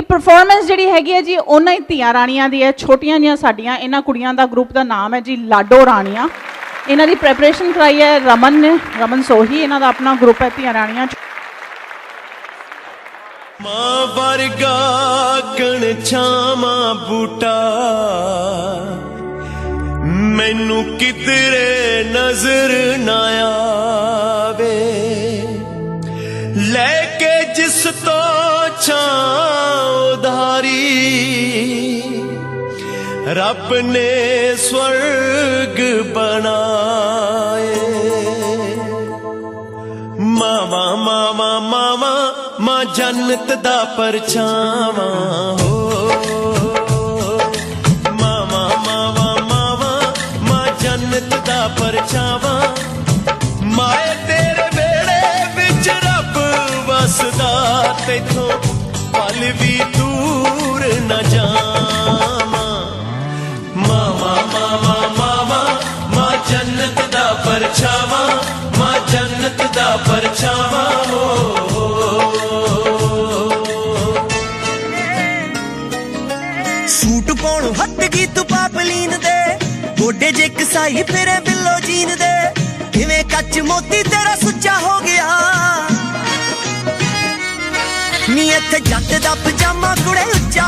ਇਹ ਪਰਫਾਰਮੈਂਸ ਜਿਹੜੀ ਹੈਗੀ ਹੈ ਜੀ, ਉਹਨਾਂ ਹੀ ਧੀਆਂ ਰਾਣੀਆਂ ਦੀ ਹੈ, ਛੋਟੀਆਂ ਜੀਆਂ ਸਾਡੀਆਂ, ਇਹਨਾਂ ਕੁੜੀਆਂ ਦਾ ਗਰੁੱਪ ਦਾ ਨਾਮ ਹੈ ਜੀ, ਲਾਡੋ ਰਾਣੀਆਂ। ਇਹਨਾਂ ਦੀ ਪ੍ਰੈਪਰੇਸ਼ਨ ਕਰਾਈ ਹੈ, ਰਮਨ ਨੇ, ਰਮਨ ਸੋਹੀ, ਇਹਨਾਂ ਦਾ ਆਪਣਾ ਗਰੁੱਪ ਹੈ ਧੀਆਂ ਰਾਣੀਆਂ ਮਾਂ ਵਰਗਾ ਕਣ ਛਾਵਾਂ ਬੂਟਾ, ਮੈਨੂੰ ਕਿਧਰੇ ਨਜ਼ਰ ਨਾ ਆ ਰੱਬ ਨੇ ਸਵਰਗ ਬਣਾਏ। ਮਾਵਾ ਮਾਵਾ ਮਾਵਾ, ਮਾਂ ਜੰਨਤ ਦਾ ਪਰਛਾਵਾਂ ਹੋ। ਮਾਵਾ ਮਾਵਾ ਮਾਵਾ, ਮਾਂ ਜੰਨਤ ਦਾ ਪਰਛਾਵਾਂ। ਮਾਇਕ ਗੋਡੇ ਜੇ ਕਸਾਈ, ਫਿਰੇ ਬਿੱਲੋ ਜੀਨ ਦੇ। ਕਿਵੇਂ ਕੱਚ ਮੋਤੀ ਤੇਰਾ ਸੁੱਚਾ ਹੋ ਗਿਆ? ਨੀ ਇੱਥੇ ਜੱਟ ਦਾ ਪਜਾਮਾ ਕੁੜੇ ਉੱਚਾ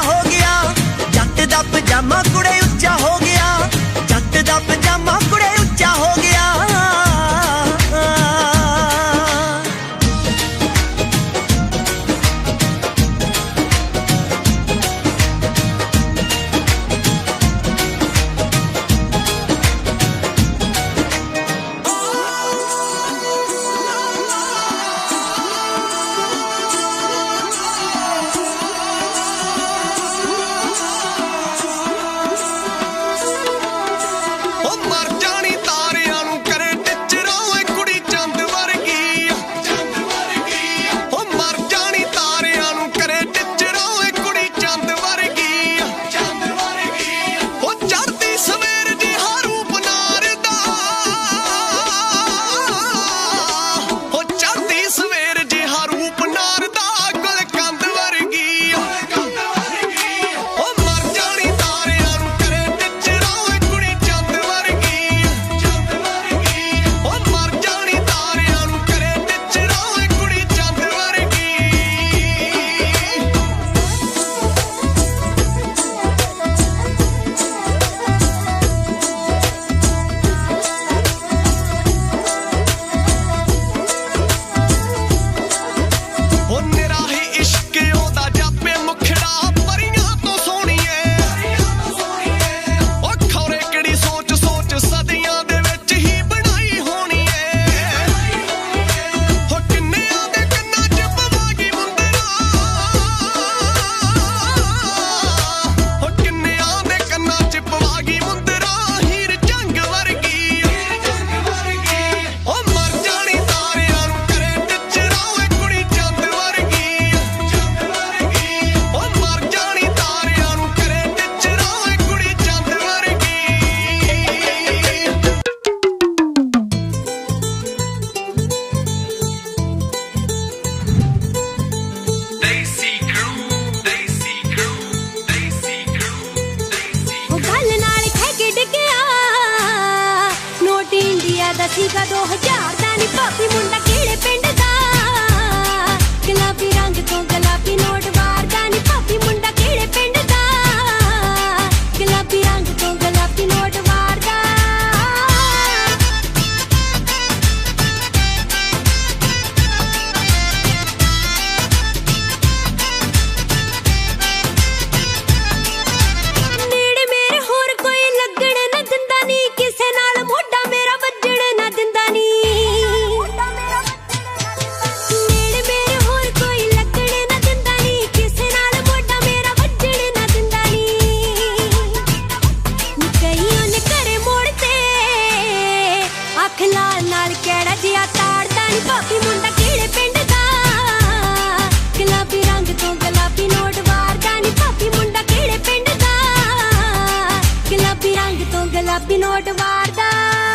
ගප්පි නෝට වාර්තා